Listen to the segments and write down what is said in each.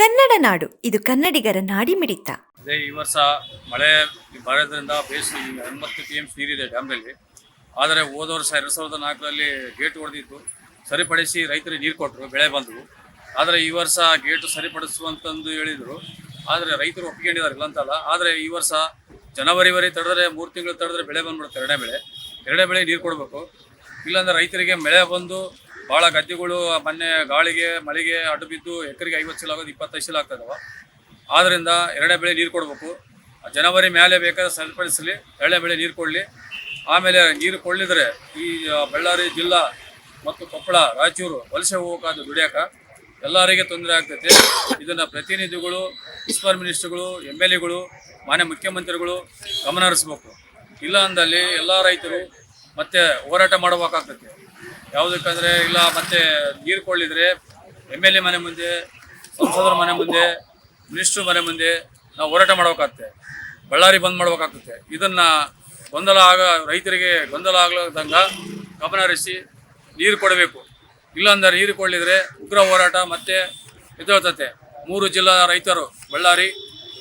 ಕನ್ನಡ ನಾಡು, ಇದು ಕನ್ನಡಿಗರ ನಾಡಿ ಮಿಡಿತ. ಅದೇ ಈ ವರ್ಷ ಮಳೆ ಬರೋದ್ರಿಂದ ಬೇಸಿ ಎಂಬತ್ತು ಟಿ ಎಂ ನೀರಿದೆ ಡ್ಯಾಮ್ನಲ್ಲಿ. ಆದರೆ ಹೋದ ವರ್ಷ ಎರಡು ಸಾವಿರದ ನಾಲ್ಕರಲ್ಲಿ ಗೇಟ್ ಹೊಡೆದಿತ್ತು ಸರಿಪಡಿಸಿ ರೈತರಿಗೆ ನೀರು ಕೊಟ್ಟರು, ಬೆಳೆ ಬಂದವು. ಆದರೆ ಈ ವರ್ಷ ಗೇಟು ಸರಿಪಡಿಸುವಂತಂದು ಹೇಳಿದರು. ಆದರೆ ರೈತರು ಒಪ್ಪಿಕೊಂಡಿದ್ದಾರೆ ಇಲ್ಲ ಅಂತಲ್ಲ. ಆದರೆ ಈ ವರ್ಷ ಜನವರಿವರೆಗೆ ತಡೆದ್ರೆ, ಮೂರು ತಿಂಗಳು ತಡೆದ್ರೆ ಬೆಳೆ ಬಂದ್ಬಿಡುತ್ತೆ ಎರಡನೇ ಬೆಳೆ. ಎರಡನೇ ಬೆಳೆ ನೀರು ಕೊಡಬೇಕು. ಇಲ್ಲಾಂದ್ರೆ ರೈತರಿಗೆ ಮಳೆ ಬಂದು ಭಾಳ ಗದ್ದೆಗಳು ಮೊನ್ನೆ ಗಾಳಿಗೆ, ಮಳೆಗೆ ಅಡ್ಡು ಬಿದ್ದು ಎಕರೆಗೆ ಐವತ್ತು ಚೀಲ ಆಗೋದು, ಇಪ್ಪತ್ತೈದು ಚೀಲ ಆಗ್ತದವ ಆದ್ದರಿಂದ ಎರಡನೇ ಬೆಳೆ ನೀರು ಕೊಡಬೇಕು. ಜನವರಿ ಮೇಲೆ ಬೇಕಾದ್ರೆ ಸರಿಪಡಿಸಲಿ ಎರಡನೇ ಬೆಳೆ ನೀರು ಕೊಡಲಿ. ಆಮೇಲೆ ನೀರು ಕೊಡಲಿದ್ರೆ ಈ ಬಳ್ಳಾರಿ ಜಿಲ್ಲಾ ಮತ್ತು ಕೊಪ್ಪಳ, ರಾಯಚೂರು ವಲಸೆ ಹೋಗೋಕ್ಕಾದ ದುಡಿಯಾಕ ಎಲ್ಲರಿಗೆ ತೊಂದರೆ ಆಗ್ತೈತೆ. ಇದನ್ನು ಪ್ರತಿನಿಧಿಗಳು ಮುನ್ಸಿಪಲ್ ಮಿನಿಸ್ಟ್ರುಗಳು ಎಂ ಎಲ್ ಎಗಳು ಮಾನ್ಯ ಮುಖ್ಯಮಂತ್ರಿಗಳು ಗಮನ ಹರಿಸ್ಬೇಕು. ಇಲ್ಲ ಅಂದಲ್ಲಿ ಎಲ್ಲ ರೈತರು ಮತ್ತೆ ಹೋರಾಟ ಮಾಡಬೇಕಾಗ್ತೈತೆ. ಯಾವುದಕ್ಕಂದ್ರೆ, ಇಲ್ಲ, ಮತ್ತೆ ನೀರು ಕೊಳ್ಳಿದ್ರೆ ಎಂ ಎಲ್ ಎ ಮನೆ ಮುಂದೆ, ಸಂಸದರ ಮನೆ ಮುಂದೆ, ಮಿನಿಸ್ಟ್ರು ಮನೆ ಮುಂದೆ ನಾವು ಹೋರಾಟ ಮಾಡಬೇಕಾಗ್ತದೆ ಬಳ್ಳಾರಿ ಬಂದ್ ಮಾಡಬೇಕಾಗ್ತದೆ ಇದನ್ನ ಗೊಂದಲ ಆಗ, ರೈತರಿಗೆ ಗೊಂದಲ ಆಗ್ಲಾರ್ದಂಗ ಗಮನ ಹರಿಸಿ ನೀರು ಕೊಡಬೇಕು. ಇಲ್ಲಾಂದ್ರೆ ನೀರು ಕೊಳ್ಳಿದ್ರೆ ಉಗ್ರ ಹೋರಾಟ ಮತ್ತೆ ಎದ್ದೇಳ್ತತೆ ಮೂರು ಜಿಲ್ಲಾ ರೈತರು, ಬಳ್ಳಾರಿ,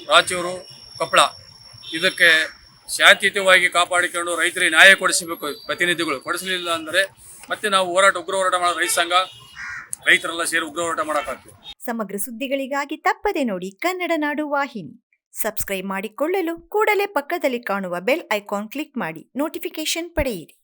ರಾಯಚೂರು, ಕೊಪ್ಪಳ. ಇದಕ್ಕೆ ಶಾಂತಿಯುತವಾಗಿ ಕಾಪಾಡಿಕೊಂಡು ರೈತರಿಗೆ ನ್ಯಾಯ ಕೊಡಿಸಬೇಕು, ಪ್ರತಿನಿಧಿಗಳು ಕೊಡಿಸಲಿಲ್ಲ ಅಂದರೆ ಮತ್ತೆ ನಾವು ಹೋರಾಟ, ಉಗ್ರ ಹೋರಾಟ ಮಾಡೋ ರೈತ ಸಂಘ, ರೈತರೆಲ್ಲ ಸೇರಿ ಉಗ್ರ ಹೋರಾಟ ಮಾಡೋಕ್ಕಾಗ್ತದೆ. ಸಮಗ್ರ ಸುದ್ದಿಗಳಿಗಾಗಿ ತಪ್ಪದೆ ನೋಡಿ ಕನ್ನಡ ನಾಡು ವಾಹಿನಿ. ಸಬ್ಸ್ಕ್ರೈಬ್ ಮಾಡಿಕೊಳ್ಳಲು ಕೂಡಲೇ ಪಕ್ಕದಲ್ಲಿ ಕಾಣುವ ಬೆಲ್ ಐಕಾನ್ ಕ್ಲಿಕ್ ಮಾಡಿ ನೋಟಿಫಿಕೇಶನ್ ಪಡೆಯಿರಿ.